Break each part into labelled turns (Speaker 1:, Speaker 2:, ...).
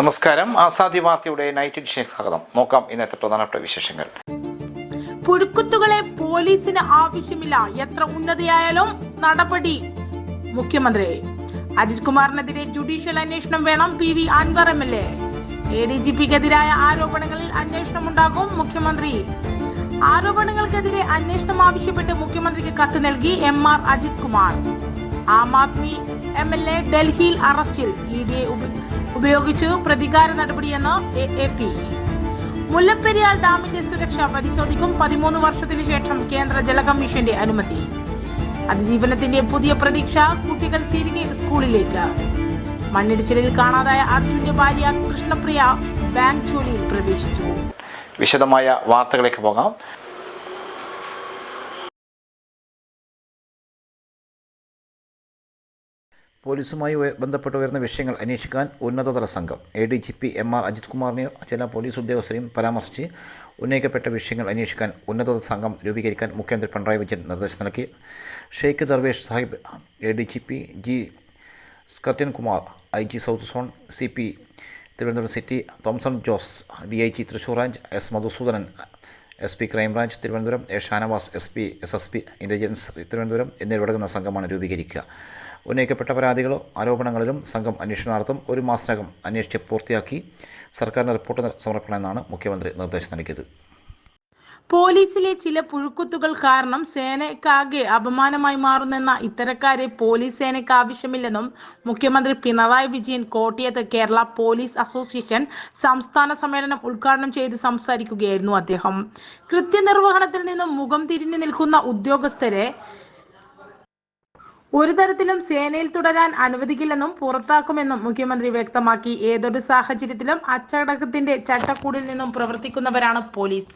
Speaker 1: നമസ്കാരം. ആസാദി വാർത്തയുടെ നൈറ്റ് എഡിഷനിലേക്ക് സ്വാഗതം. നോക്കാം ഇന്നത്തെ പ്രധാനപ്പെട്ട വിശേഷങ്ങൾ.
Speaker 2: പുഴുക്കുത്തുകളെ പോലീസിന് ആവശ്യമില്ല. എത്ര ഉന്നതിയായാലും നടപടി. മുഖ്യമന്ത്രി അജിത് കുമാറിനെതിരെ ജുഡീഷ്യൽ അന്വേഷണം വേണം P V Anvar M L A. A D G പിക്കെതിരായ ആരോപണങ്ങളിൽ അന്വേഷണം ഉണ്ടാകും മുഖ്യമന്ത്രി. ആരോപണങ്ങൾക്കെതിരെ അന്വേഷണം ആവശ്യപ്പെട്ട് മുഖ്യമന്ത്രിക്ക് കത്ത് നൽകി M R Ajith Kumar. Aam Aadmi M L A ഡൽഹിയിൽ അറസ്റ്റിൽ. ഇ ഡി ഉപയോഗിച്ചു പ്രതികാര നടപടിയെന്ന് എ പി. മുല്ലപ്പെരിയാർ ഡാമിന്റെ സുരക്ഷ പരിശോധിക്കും പതിമൂന്ന് വർഷത്തിനു ശേഷം കേന്ദ്ര ജല കമ്മീഷന്റെ അനുമതി. അതിജീവനത്തിന്റെ പുതിയ പ്രതീക്ഷ കുട്ടികൾ തിരികെ സ്കൂളിലേക്ക്. മണ്ണിടിച്ചിലിൽ കാണാതായ അർജുന്റെ ഭാര്യ കൃഷ്ണപ്രിയ ബാങ്ക് ജോലിയിൽ പ്രവേശിച്ചു.
Speaker 1: വിശദമായ വാർത്തകളിലേക്ക് പോകാം. പോലീസുമായി ബന്ധപ്പെട്ട് വരുന്ന വിഷയങ്ങൾ അന്വേഷിക്കാൻ ഉന്നതതല സംഘം. A D G P M R Ajith കുമാറിനെയോ ചില പോലീസ് ഉദ്യോഗസ്ഥരെയും പരാമർശിച്ച് ഉന്നയിക്കപ്പെട്ട വിഷയങ്ങൾ അന്വേഷിക്കാൻ ഉന്നതതല സംഘം രൂപീകരിക്കാൻ മുഖ്യമന്ത്രി പിണറായി വിജയൻ നിർദ്ദേശം നൽകി. Sheikh Darvesh Sahib A D G P G സ്കത്യൻ Kumar I G south zone C P Thiruvananthapuram city Thomson Jose D I G Thrissur range S Madhusoodanan S P crime branch Thiruvananthapuram A Shanavas S P S S P intelligence Thiruvananthapuram എന്നിവരടങ്ങുന്ന സംഘമാണ് രൂപീകരിക്കുക. ഉന്നയിക്കപ്പെട്ട പരാതികളോ ആരോപണങ്ങളിലും സംഘം അന്വേഷണം നടത്തും ഒരു മാസത്തിനകം അന്വേഷിച്ച് പൂർത്തിയാക്കി സർക്കാരിന് റിപ്പോർട്ട് സമർപ്പിക്കണമെന്നാണ് മുഖ്യമന്ത്രി നിർദ്ദേശം നൽകിയത്.
Speaker 2: പോലീസിലെ ചില പുഴുക്കുത്തുകൾ കാരണം സേനയ്ക്കാകെ അപമാനമായി മാറുന്നെന്ന ഇത്തരക്കാരെ പോലീസ് സേനയ്ക്ക് ആവശ്യമില്ലെന്നും മുഖ്യമന്ത്രി പിണറായി വിജയൻ കോട്ടയത്ത് കേരള പോലീസ് അസോസിയേഷൻ സംസ്ഥാന സമ്മേളനം ഉദ്ഘാടനം ചെയ്ത് സംസാരിക്കുകയായിരുന്നു അദ്ദേഹം. കൃത്യനിർവഹണത്തിൽ നിന്നും മുഖം തിരിഞ്ഞു നിൽക്കുന്ന ഉദ്യോഗസ്ഥരെ ഒരു തരത്തിലും സേനയിൽ തുടരാൻ അനുവദിക്കില്ലെന്നും പുറത്താക്കുമെന്നും മുഖ്യമന്ത്രി വ്യക്തമാക്കി. ഏതൊരു സാഹചര്യത്തിലും അച്ചടക്കത്തിന്റെ ചട്ടക്കൂടിൽ നിന്നും പ്രവർത്തിക്കുന്നവരാണ് പോലീസ്.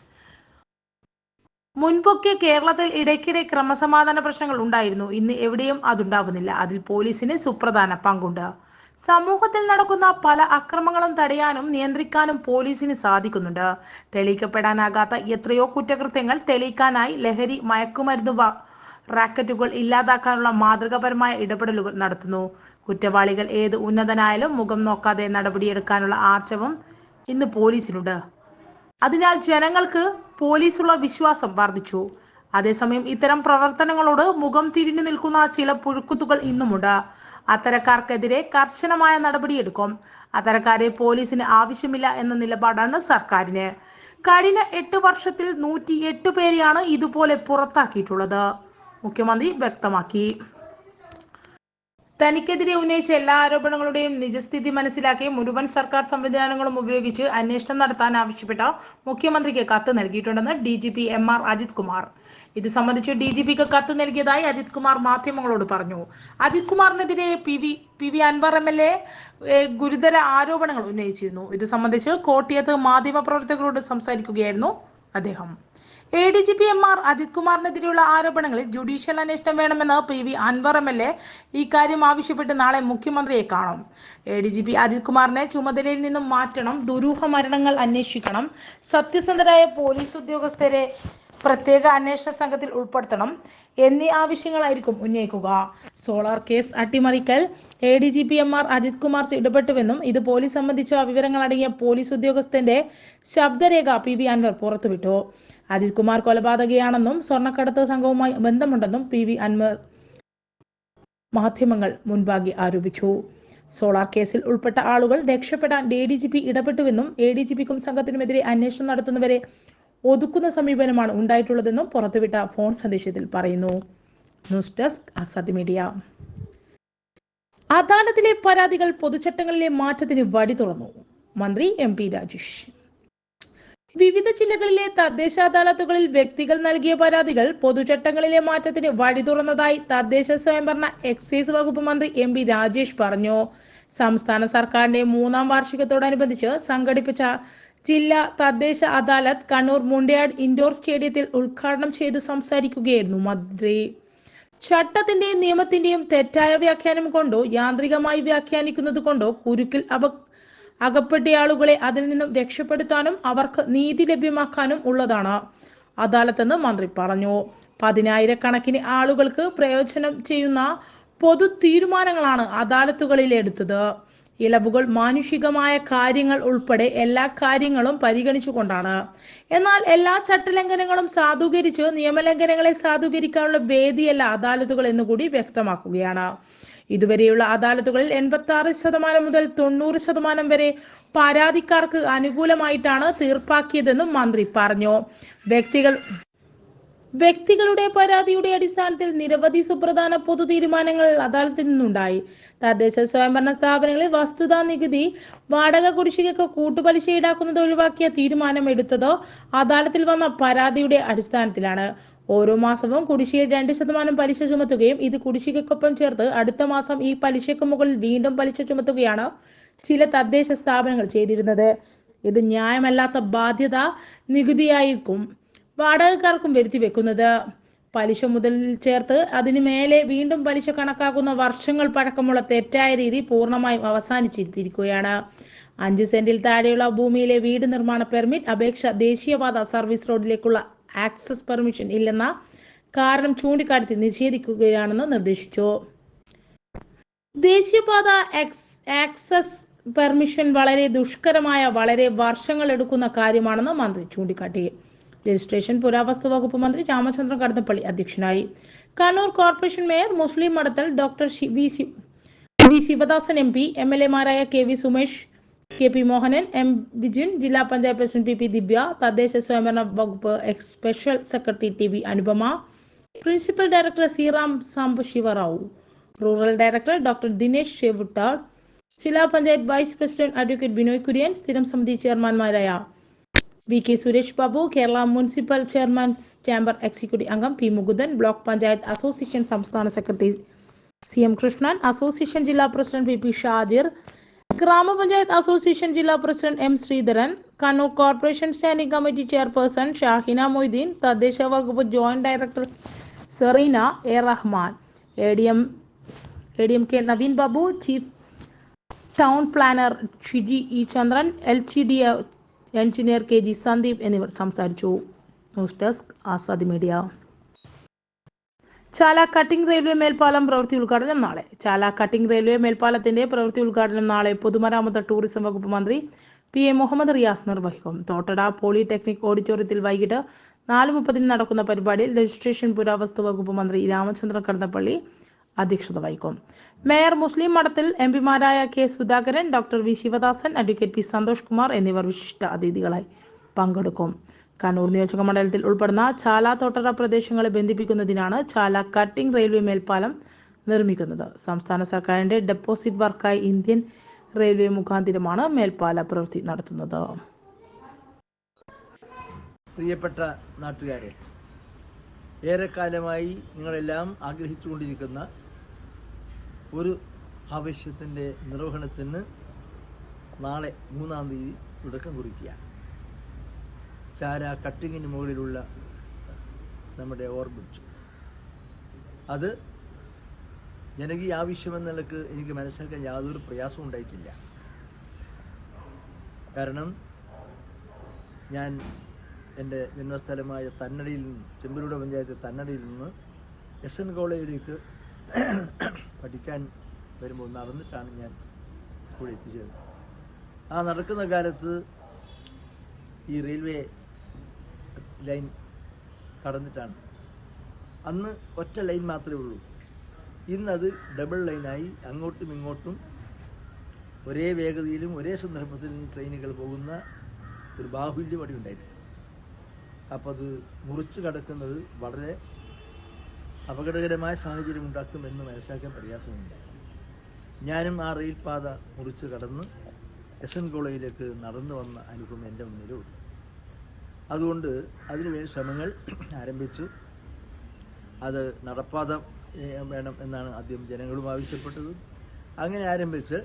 Speaker 2: മുൻപൊക്കെ കേരളത്തിൽ ഇടയ്ക്കിടെ ക്രമസമാധാന പ്രശ്നങ്ങൾ ഉണ്ടായിരുന്നു. ഇന്ന് എവിടെയും അതുണ്ടാവുന്നില്ല. അതിൽ പോലീസിന് സുപ്രധാന പങ്കുണ്ട്. സമൂഹത്തിൽ നടക്കുന്ന പല അക്രമങ്ങളും തടയാനും നിയന്ത്രിക്കാനും പോലീസിന് സാധിക്കുന്നുണ്ട്. തെളിയിക്കപ്പെടാനാകാത്ത എത്രയോ കുറ്റകൃത്യങ്ങൾ തെളിയിക്കാനായി ലഹരി മയക്കുമരുന്ന് റാക്കറ്റുകൾ ഇല്ലാതാക്കാനുള്ള മാതൃകാപരമായ ഇടപെടലുകൾ നടത്തുന്നു. കുറ്റവാളികൾ ഏത് ഉന്നതനായാലും മുഖം നോക്കാതെ നടപടിയെടുക്കാനുള്ള ആർജവം ഇന്ന് പോലീസിനുണ്ട്. അതിനാൽ ജനങ്ങൾക്ക് പോലീസുള്ള വിശ്വാസം വർദ്ധിച്ചു. അതേസമയം ഇത്തരം പ്രവർത്തനങ്ങളോട് മുഖം തിരിഞ്ഞു നിൽക്കുന്ന ചില പുഴുക്കുത്തുകൾ ഇന്നുമുണ്ട്. അത്തരക്കാർക്കെതിരെ കർശനമായ നടപടിയെടുക്കും. അത്തരക്കാരെ പോലീസിന് ആവശ്യമില്ല എന്ന നിലപാടാണ് സർക്കാരിന്. കഴിഞ്ഞ എട്ട് വർഷത്തിൽ നൂറ്റി എട്ട് പേരെയാണ് ഇതുപോലെ പുറത്താക്കിയിട്ടുള്ളത്. മുഖ്യമന്ത്രി വ്യക്തമാക്കി. തനിക്കെതിരെ ഉന്നയിച്ച എല്ലാ ആരോപണങ്ങളുടെയും നിജസ്ഥിതി മനസ്സിലാക്കി മുഴുവൻ സർക്കാർ സംവിധാനങ്ങളും ഉപയോഗിച്ച് അന്വേഷണം നടത്താൻ ആവശ്യപ്പെട്ട മുഖ്യമന്ത്രിക്ക് കത്ത് നൽകിയിട്ടുണ്ടെന്ന് D G P M R Ajith Kumar. ഇത് സംബന്ധിച്ച് ഡി ജി പിക്ക് കത്ത് നൽകിയതായി അജിത് കുമാർ മാധ്യമങ്ങളോട് പറഞ്ഞു. Ajith കുമാറിനെതിരെ P V P V Anvar M L A ഗുരുതര ആരോപണങ്ങൾ ഉന്നയിച്ചിരുന്നു. ഇത് സംബന്ധിച്ച് കോട്ടയത്ത് മാധ്യമപ്രവർത്തകരോട് സംസാരിക്കുകയായിരുന്നു അദ്ദേഹം. A D G P M R Ajith കുമാറിനെതിരെയുള്ള ആരോപണങ്ങളിൽ ജുഡീഷ്യൽ അന്വേഷണം വേണമെന്ന് P V Anvar M L A ഇക്കാര്യം ആവശ്യപ്പെട്ട് നാളെ മുഖ്യമന്ത്രിയെ കാണും. A D G P Ajith കുമാറിനെ ചുമതലയിൽ നിന്നും മാറ്റണം ദുരൂഹ മരണങ്ങൾ അന്വേഷിക്കണം സത്യസന്ധരായ പോലീസ് ഉദ്യോഗസ്ഥരെ പ്രത്യേക അന്വേഷണ സംഘത്തിൽ ഉൾപ്പെടുത്തണം എന്നീ ആവശ്യങ്ങളായിരിക്കും ഉന്നയിക്കുക. Solar case അട്ടിമറിക്കൽ. A D G P M R Ajith Kumar ഇടപെട്ടുവെന്നും ഇത് പോലീസ് സംബന്ധിച്ച വിവരങ്ങൾ അടങ്ങിയ പോലീസ് ഉദ്യോഗസ്ഥന്റെ ശബ്ദരേഖ പി വി അൻവർ പുറത്തുവിട്ടു. അജിത് കുമാർ കൊലപാതകയാണെന്നും സ്വർണക്കടത്ത് സംഘവുമായി ബന്ധമുണ്ടെന്നും പി വി അൻവർ മാധ്യമങ്ങൾ മുൻപാകെ ആരോപിച്ചു. സോളാർ കേസിൽ ഉൾപ്പെട്ട ആളുകൾ രക്ഷപ്പെടാൻ ഡി ഡി ജി പി ഇടപെട്ടുവെന്നും എ ഡി ജി പിക്കും സംഘത്തിനുമെതിരെ അന്വേഷണം നടത്തുന്നവരെ ഒതുക്കുന്ന സമീപനമാണ് ഉണ്ടായിട്ടുള്ളതെന്നും പുറത്തുവിട്ട ഫോൺ സന്ദേശത്തിൽ പറയുന്നു. News desk Azad media. അദാലത്തിലെ പരാതികൾ പൊതുചട്ടങ്ങളിലെ മാറ്റത്തിന് വഴി തുറന്നു. മന്ത്രി എം പി രാജേഷ്. വിവിധ ജില്ലകളിലെ തദ്ദേശ അദാലത്തുകളിൽ വ്യക്തികൾ നൽകിയ പരാതികൾ പൊതുചട്ടങ്ങളിലെ മാറ്റത്തിന് വഴി തുറന്നതായി തദ്ദേശ സ്വയംഭരണ എക്സൈസ് വകുപ്പ് മന്ത്രി എം പി രാജേഷ് പറഞ്ഞു. സംസ്ഥാന സർക്കാരിന്റെ മൂന്നാം വാർഷികത്തോടനുബന്ധിച്ച് സംഘടിപ്പിച്ച ജില്ലാ തദ്ദേശ അദാലത്ത് കണ്ണൂർ മുണ്ടയാട് ഇൻഡോർ സ്റ്റേഡിയത്തിൽ ഉദ്ഘാടനം ചെയ്തു സംസാരിക്കുകയായിരുന്നു മന്ത്രി. ചട്ടത്തിന്റെയും നിയമത്തിന്റെയും തെറ്റായ വ്യാഖ്യാനം കൊണ്ടോ യാന്ത്രികമായി വ്യാഖ്യാനിക്കുന്നത് കൊണ്ടോ കുരുക്കിൽ അവ അകപ്പെട്ട ആളുകളെ അതിൽ നിന്നും രക്ഷപ്പെടുത്താനും അവർക്ക് നീതി ലഭ്യമാക്കാനും ഉള്ളതാണ്. അദാലത്തെന്ന് മന്ത്രി പറഞ്ഞു. പതിനായിരക്കണക്കിന് ആളുകൾക്ക് പ്രയോജനം ചെയ്യുന്ന പൊതു തീരുമാനങ്ങളാണ് അദാലത്തുകളിൽ എടുത്തത് ഇളവുകൾ മാനുഷികമായ കാര്യങ്ങൾ ഉൾപ്പെടെ എല്ലാ കാര്യങ്ങളും പരിഗണിച്ചുകൊണ്ടാണ്. എന്നാൽ എല്ലാ ചട്ടലംഘനങ്ങളും സാധൂകരിച്ച് നിയമലംഘനങ്ങളെ സാധൂകരിക്കാനുള്ള വേദിയല്ല അദാലത്തുകൾ എന്നുകൂടി വ്യക്തമാക്കുകയാണ്. ഇതുവരെയുള്ള അദാലത്തുകളിൽ എൺപത്തി ആറ് ശതമാനം മുതൽ തൊണ്ണൂറ് ശതമാനം വരെ പരാതിക്കാർക്ക് അനുകൂലമായിട്ടാണ് തീർപ്പാക്കിയതെന്നും മന്ത്രി പറഞ്ഞു. വ്യക്തികൾ വ്യക്തികളുടെ പരാതിയുടെ അടിസ്ഥാനത്തിൽ നിരവധി സുപ്രധാന പൊതു തീരുമാനങ്ങൾ അദാലത്തിൽ നിന്നുണ്ടായി. തദ്ദേശ സ്വയംഭരണ സ്ഥാപനങ്ങളിൽ വസ്തുതാ നികുതി വാടക കുടിശ്ശികക്ക് കൂട്ടുപലിശ ഈടാക്കുന്നത് ഒഴിവാക്കിയ തീരുമാനം എടുത്തതോ അദാലത്തിൽ വന്ന പരാതിയുടെ അടിസ്ഥാനത്തിലാണ്. ഓരോ മാസവും കുടിശ്ശിക രണ്ട് ശതമാനം പലിശ ചുമത്തുകയും ഇത് കുടിശ്ശികക്കൊപ്പം ചേർത്ത് അടുത്ത മാസം ഈ പലിശയ്ക്ക് മുകളിൽ വീണ്ടും പലിശ ചുമത്തുകയാണ് ചില തദ്ദേശ സ്ഥാപനങ്ങൾ ചെയ്തിരുന്നത്. ഇത് ന്യായമല്ലാത്ത ബാധ്യത നികുതിയായിരിക്കും. വാടകക്കാർക്കും വരുത്തി വെക്കുന്നത്. പലിശ മുതൽ ചേർത്ത് അതിനു മേലെ വീണ്ടും പലിശ കണക്കാക്കുന്ന വർഷങ്ങൾ പഴക്കമുള്ള തെറ്റായ രീതി പൂർണമായും അവസാനിച്ചിരിക്കുകയാണ്. അഞ്ച് സെന്റിൽ താഴെയുള്ള ഭൂമിയിലെ വീട് നിർമ്മാണ പെർമിറ്റ് അപേക്ഷ ദേശീയപാത സർവീസ് റോഡിലേക്കുള്ള ആക്സസ് പെർമിഷൻ ഇല്ലെന്ന കാരണം ചൂണ്ടിക്കാട്ടി നിഷേധിക്കുകയാണെന്ന് നിർദ്ദേശിച്ചു. ദേശീയപാത ആക്സസ് പെർമിഷൻ വളരെ ദുഷ്കരമായ വളരെ വർഷങ്ങൾ എടുക്കുന്ന കാര്യമാണെന്ന് മന്ത്രി ചൂണ്ടിക്കാട്ടി. രജിസ്ട്രേഷൻ പുരാവസ്തു വകുപ്പ് മന്ത്രി രാമചന്ദ്രൻ കടന്നപ്പള്ളി അധ്യക്ഷനായി. Kannur corporation mayor Muslim Madathil doctor V Sivadasan M P M L എമാരായ K V Sumesh K P Mohanan M Vijin ജില്ലാ panchayat president P P Divya തദ്ദേശ സ്വയംഭരണ വകുപ്പ് ex special secretary T V Anupama principal director Seeram Samba Sivarao rural director doctor Dinesh ഷെവുട്ടാർ ജില്ലാ panchayat vice president advocate Binoy Kurian സ്ഥിരം സമിതി ചെയർമാൻമാരായ V K Suresh Babu Kerala municipal chairman chamber executive അംഗം P Mukundan block panchayat association സംസ്ഥാന secretary C M Krishnan association ജില്ലാ president P P Shajir ഗ്രാമപഞ്ചായത്ത് association ജില്ലാ president M Sreedharan Kannur corporation standing committee chairperson Shahina Moideen തദ്ദേശ വകുപ്പ് joint director Sereena A Rahman A D M A D M K Naveen Babu chief town planner Shiji E Chandran L C D engineer K G Sandeep എന്നിവർ സംസാരിച്ചു. News desk Azadi media. Chala cutting railway മേൽപ്പാലം പ്രവൃത്തി ഉദ്ഘാടനം നാളെ. ചാല cutting railway മേൽപ്പാലത്തിന്റെ പ്രവൃത്തി ഉദ്ഘാടനം നാളെ പൊതുമരാമത്ത് ടൂറിസം വകുപ്പ് മന്ത്രി പി എ മുഹമ്മദ് റിയാസ് നിർവഹിക്കും. തോട്ടട പോളിടെക്നിക് ഓഡിറ്റോറിയത്തിൽ വൈകിട്ട് നാല് മുപ്പതിന് നടക്കുന്ന പരിപാടിയിൽ രജിസ്ട്രേഷൻ പുരാവസ്തു വകുപ്പ് മന്ത്രി രാമചന്ദ്രൻ കടന്നപ്പള്ളി അധ്യക്ഷത വഹിക്കും. മേയർ മുസ്ലിം Madathil M പിമാരായ K Sudhakaran doctor V Sivadasan advocate P Santhosh Kumar എന്നിവർ വിശിഷ്ട അതിഥികളായി പങ്കെടുക്കും. കണ്ണൂർ നിയോജക മണ്ഡലത്തിൽ ഉൾപ്പെടുന്ന ചാല തോട്ടറ പ്രദേശങ്ങളെ ബന്ധിപ്പിക്കുന്നതിനാണ് ചാല കട്ടിംഗ് റെയിൽവേ മേൽപ്പാലം നിർമ്മിക്കുന്നത്. സംസ്ഥാന സർക്കാരിന്റെ ഡെപ്പോസിറ്റ് വർക്കായി ഇന്ത്യൻ റെയിൽവേ മുഖാന്തിരമാണ് മേൽപ്പാല പ്രവൃത്തി നടത്തുന്നത്.
Speaker 3: പ്രിയപ്പെട്ട നാട്ടുകാരെ ഏറെക്കാലമായി നിങ്ങളെല്ലാം ആഗ്രഹിച്ചുകൊണ്ടിരിക്കുന്ന ഒരു ആവശ്യത്തിന്റെ നിർവഹണത്തിന് നാളെ മൂന്നാം തീയതി തുടക്കം കുറിക്കുകയാണ്. ചാര കട്ടിങ്ങിന് മുകളിലുള്ള നമ്മുടെ ഓർബിറ്റ് അത് ജനകീയ ആവശ്യമെന്ന നിലയ്ക്ക് എനിക്ക് മനസ്സിലാക്കാൻ യാതൊരു പ്രയാസവും ഉണ്ടായിട്ടില്ല. കാരണം ഞാൻ എന്റെ ജന്മസ്ഥലമായ തന്നടിയിൽ നിന്ന് ചെമ്പരൂട പഞ്ചായത്ത് തന്നടിയിൽ നിന്ന് എസ് എൻ കോളേജിലേക്ക് പഠിക്കാൻ വരുമ്പോൾ നടന്നിട്ടാണ് ഞാൻ കൂടെ എത്തിച്ചത്. ആ നടക്കുന്ന കാലത്ത് ഈ റെയിൽവേ ലൈൻ കടന്നിട്ടാണ്. അന്ന് ഒറ്റ ലൈൻ മാത്രമേ ഉള്ളൂ. ഇന്നത് ഡബിൾ ലൈനായി അങ്ങോട്ടും ഇങ്ങോട്ടും ഒരേ വേഗതയിലും ഒരേ സന്ദർഭത്തിലും ട്രെയിനുകൾ പോകുന്ന ഒരു ബാഹുല്യം അവിടെ ഉണ്ടായിരുന്നു അപ്പോൾ അത് മുറിച്ച് കടക്കുന്നത് വളരെ അപകടകരമായ സാഹചര്യം ഉണ്ടാക്കുമെന്ന് മനസ്സിലാക്കാൻ പ്രയാസമുണ്ട്. ഞാനും ആ റെയിൽ പാത മുറിച്ച് കടന്ന് എസ് എൻ കോളേജിലേക്ക് നടന്നു വന്ന അനുഭവം എന്റെ മുന്നിലുണ്ട് അതുകൊണ്ട് അതിനുവേണ്ടി ശ്രമങ്ങൾ ആരംഭിച്ചു. അത് നടപ്പാത വേണം എന്നാണ് ആദ്യം ജനങ്ങളും ആവശ്യപ്പെട്ടത്. അങ്ങനെ ആരംഭിച്ച്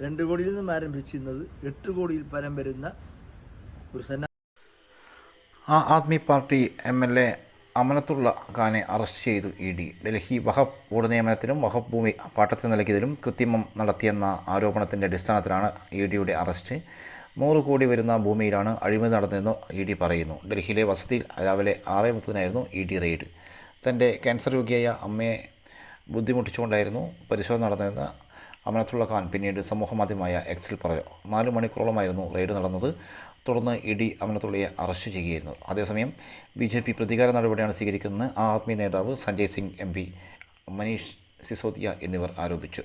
Speaker 3: രണ്ട് കോടിയിൽ നിന്നും ആരംഭിച്ചിരുന്നത് എട്ട് കോടിയിൽ പരം വരുന്ന ഒരു സന്ന
Speaker 1: ആ Aadmi party M L A Amanatullah ഖാനെ അറസ്റ്റ് ചെയ്തു E D. Delhi Waqf board Waqf ഭൂമി പാട്ടത്തിന് നൽകിയതിലും കൃത്രിമം നടത്തിയെന്ന ആരോപണത്തിന്റെ അടിസ്ഥാനത്തിലാണ് ഇ ഡിയുടെ അറസ്റ്റ്. നൂറ് കോടി വരുന്ന ഭൂമിയിലാണ് അഴിമതി നടന്നതെന്ന് ഇ ഡി പറയുന്നു. ഡൽഹിയിലെ വസതിയിൽ രാവിലെ ആറ് മുപ്പതിനായിരുന്നു ഇ ഡി റെയ്ഡ്. തന്റെ ക്യാൻസർ രോഗിയായ അമ്മയെ ബുദ്ധിമുട്ടിച്ചുകൊണ്ടായിരുന്നു പരിശോധന നടന്നതെന്ന് അമനത്തുള്ള ഖാൻ പിന്നീട് സമൂഹമാധ്യമമായ എക്സിൽ പറഞ്ഞു. നാല് മണിക്കൂറോളമായിരുന്നു റെയ്ഡ് നടന്നത്. തുടർന്ന് ഇ ഡി അമനത്തുള്ളിയെ അറസ്റ്റ് ചെയ്യുകയായിരുന്നു. അതേസമയം ബി ജെ പി പ്രതികാര നടപടിയാണ് സ്വീകരിക്കുന്നതെന്ന് ആം ആദ്മി നേതാവ് സഞ്ജയ് സിംഗ് എം പി മനീഷ് സിസോദിയ എന്നിവർ ആരോപിച്ചു.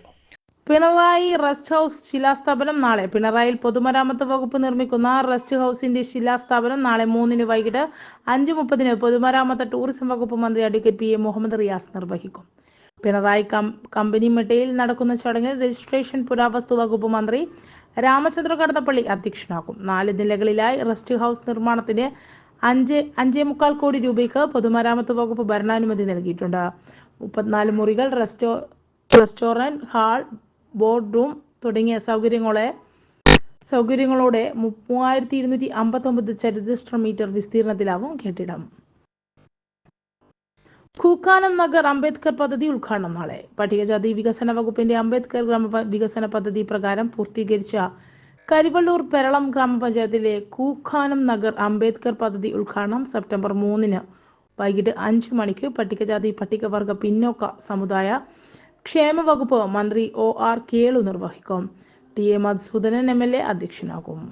Speaker 2: പിണറായി റെസ്റ്റ് ഹൗസ് ശിലാസ്ഥാപനം നാളെ. പിണറായിൽ പൊതുമരാമത്ത് വകുപ്പ് നിർമ്മിക്കുന്ന റെസ്റ്റ് ഹൗസിന്റെ ശിലാസ്ഥാപനം നാളെ മൂന്നിന് വൈകിട്ട് അഞ്ച് മുപ്പതിന് പൊതുമരാമത്ത് ടൂറിസം വകുപ്പ് മന്ത്രി advocate P A Muhammad Riyas നിർവഹിക്കും. പിണറായി കമ്പനി മെട്ടയിൽ നടക്കുന്ന ചടങ്ങിൽ രജിസ്ട്രേഷൻ പുരാവസ്തു വകുപ്പ് മന്ത്രി രാമചന്ദ്ര കടന്നപ്പള്ളി അധ്യക്ഷനാകും. നാല് നിലകളിലായി റെസ്റ്റ് ഹൗസ് നിർമ്മാണത്തിന് അഞ്ച് അഞ്ചേ മുക്കാൽ കോടി രൂപയ്ക്ക് പൊതുമരാമത്ത് വകുപ്പ് ഭരണാനുമതി നൽകിയിട്ടുണ്ട്. മുപ്പത്തിനാല് മുറികൾ resto restaurant hall board room തുടങ്ങിയ സൗകര്യങ്ങളെ സൗകര്യങ്ങളോടെ മൂവായിരത്തി ഇരുന്നൂറ്റി അമ്പത്തൊമ്പത് ചതുരശ്ര മീറ്റർ വിസ്തീർണത്തിലാവും കെട്ടിടം. കൂക്കാനം നഗർ അംബേദ്കർ പദ്ധതി ഉദ്ഘാടനം നാളെ. പട്ടികജാതി വികസന വകുപ്പിന്റെ അംബേദ്കർ ഗ്രാമ വികസന പദ്ധതി പ്രകാരം പൂർത്തീകരിച്ച കരിവള്ളൂർ പെരളം ഗ്രാമപഞ്ചായത്തിലെ കൂക്കാനം നഗർ അംബേദ്കർ പദ്ധതി ഉദ്ഘാടനം സെപ്റ്റംബർ മൂന്നിന്. വൈകിട്ട് അഞ്ച് മണിക്ക് പട്ടികജാതി പട്ടികവർഗ പിന്നോക്ക സമുദായ ക്ഷേമ വകുപ്പ് മന്ത്രി ഒ ആർ കേളു നിർവഹിക്കും. T A Madhusoodanan M L A അധ്യക്ഷനാകും.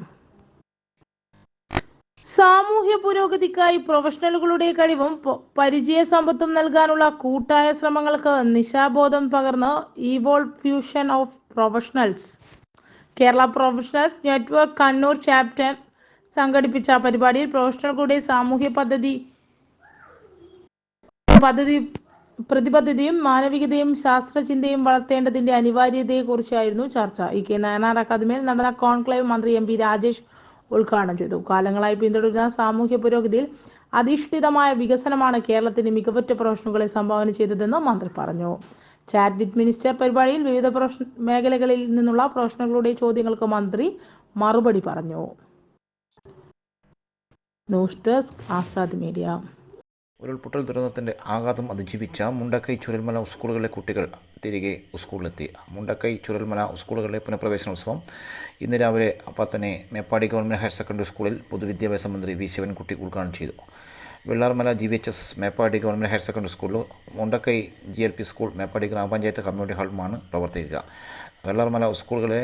Speaker 2: സാമൂഹ്യ പുരോഗതിക്കായി പ്രൊഫഷണലുകളുടെ കഴിവും പരിചയ സമ്പത്തും നൽകാനുള്ള കൂട്ടായ ശ്രമങ്ങൾക്ക് നിശാബോധം പകർന്ന് evolution of professionals Kerala professionals network Kannur chapter സംഘടിപ്പിച്ച പരിപാടിയിൽ പ്രൊഫഷണലുകളുടെ സാമൂഹ്യ പദ്ധതി പദ്ധതി പ്രതിബദ്ധതയും മാനവികതയും ശാസ്ത്രചിന്തയും വളർത്തേണ്ടതിന്റെ അനിവാര്യതയെക്കുറിച്ചായിരുന്നു ചർച്ച. ഇ കെ നയനാർ അക്കാദമിയിൽ നടന്ന കോൺക്ലേവ് മന്ത്രി എം പി രാജേഷ് ഉദ്ഘാടനം ചെയ്തു. കാലങ്ങളായി പിന്തുടരുന്ന സാമൂഹ്യ പുരോഗതിയിൽ അധിഷ്ഠിതമായ വികസനമാണ് കേരളത്തിന് മികവുറ്റ പ്രൊഫഷനുകളെ സംഭാവന ചെയ്തതെന്ന് മന്ത്രി പറഞ്ഞു. ചാറ്റ് വിത്ത് മിനിസ്റ്റർ പരിപാടിയിൽ വിവിധ പ്രൊഫഷ മേഖലകളിൽ നിന്നുള്ള പ്രൊഫഷണലുകളുടെ ചോദ്യങ്ങൾക്ക് മന്ത്രി മറുപടി പറഞ്ഞു. News desk Azad media.
Speaker 1: ഉരുൾപൊട്ടൽ ദുരന്തത്തിന്റെ ആഘാതം അതിജീവിച്ച മുണ്ടക്കൈ ചുരൽമല സ്കൂളുകളിലെ കുട്ടികൾ തിരികെ സ്കൂളിലെത്തി. മുണ്ടക്കൈ ചുരൽമല സ്കൂളുകളിലെ പുനഃപ്രവേശനോത്സവം ഇന്ന് രാവിലെ പത്തനെ മേപ്പാടി ഗവൺമെന്റ് ഹയർ സെക്കൻഡറി സ്കൂളിൽ പൊതുവിദ്യാഭ്യാസ മന്ത്രി വി. ശിവൻകുട്ടി ഉദ്ഘാടനം ചെയ്തു. Vellarmala G. V. H. S. S Meppadi government higher secondary സ്കൂളിലും Mundakkai G. L. P school Meppadi ഗ്രാമപഞ്ചായത്ത് കമ്മ്യൂണിറ്റി ഹാളുമാണ് പ്രവർത്തിക്കുക. വെള്ളാർമല സ്കൂളുകളിലെ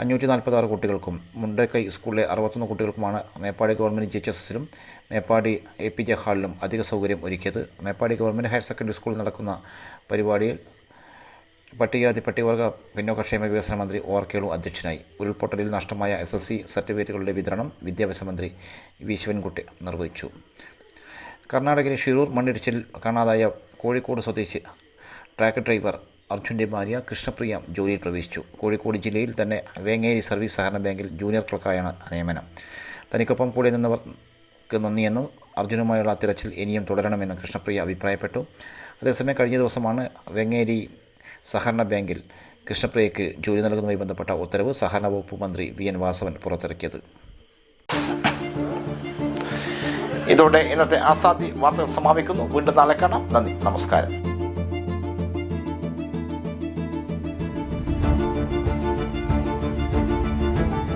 Speaker 1: അഞ്ഞൂറ്റി നാൽപ്പത്തി ആറ് കുട്ടികൾക്കും മുണ്ടക്കൈ സ്കൂളിലെ അറുപത്തൊന്ന് കുട്ടികൾക്കുമാണ് Meppadi government G. H. S. എസിലും Meppadi A P J ഹാളിലും അധിക സൗകര്യം ഒരുക്കിയത്. മേപ്പാടി ഗവൺമെന്റ് ഹയർ സെക്കൻഡറി സ്കൂളിൽ നടക്കുന്ന പരിപാടിയിൽ പട്ടികജാതി പട്ടികവർഗ പിന്നോക്കക്ഷേമ വികസന മന്ത്രി ഒ ആർ കേളു അധ്യക്ഷനായി. ഉരുൾപൊട്ടലിൽ നഷ്ടമായ എസ് എൽ സി സർട്ടിഫിക്കറ്റുകളുടെ വിതരണം വിദ്യാഭ്യാസ മന്ത്രി വി ശിവൻകുട്ടി നിർവഹിച്ചു. കർണാടകയിലെ ഷിരൂർ മണ്ണിടിച്ചിൽ കാണാതായ കോഴിക്കോട് സ്വദേശി ട്രാക്ക് ഡ്രൈവർ അർജുന്റെ ഭാര്യ കൃഷ്ണപ്രിയ ജോലിയിൽ പ്രവേശിച്ചു. കോഴിക്കോട് ജില്ലയിൽ തന്നെ വേങ്ങേരി സർവീസ് സഹകരണ ബാങ്കിൽ ജൂനിയർ ക്ലർക്കായാണ് നിയമനം. തനിക്കൊപ്പം കൂടി നിന്നവർക്ക് നന്ദിയെന്നും അർജുനുമായുള്ള തിരച്ചിൽ ഇനിയും തുടരണമെന്ന് കൃഷ്ണപ്രിയ അഭിപ്രായപ്പെട്ടു. അതേസമയം കഴിഞ്ഞ ദിവസമാണ് വെങ്ങേരി സഹകരണ ബാങ്കിൽ കൃഷ്ണപ്രിയയ്ക്ക് ജോലി നൽകുന്നതുമായി ബന്ധപ്പെട്ട ഉത്തരവ് സഹകരണ വകുപ്പ് മന്ത്രി വി എൻ വാസവൻ പുറത്തിറക്കിയത്. ഇതോടെ ഇന്നത്തെ ആസാദി വാർത്തകൾ സമാപിക്കുന്നു. വീണ്ടും നാളെ കാണാം. നന്ദി. നമസ്കാരം.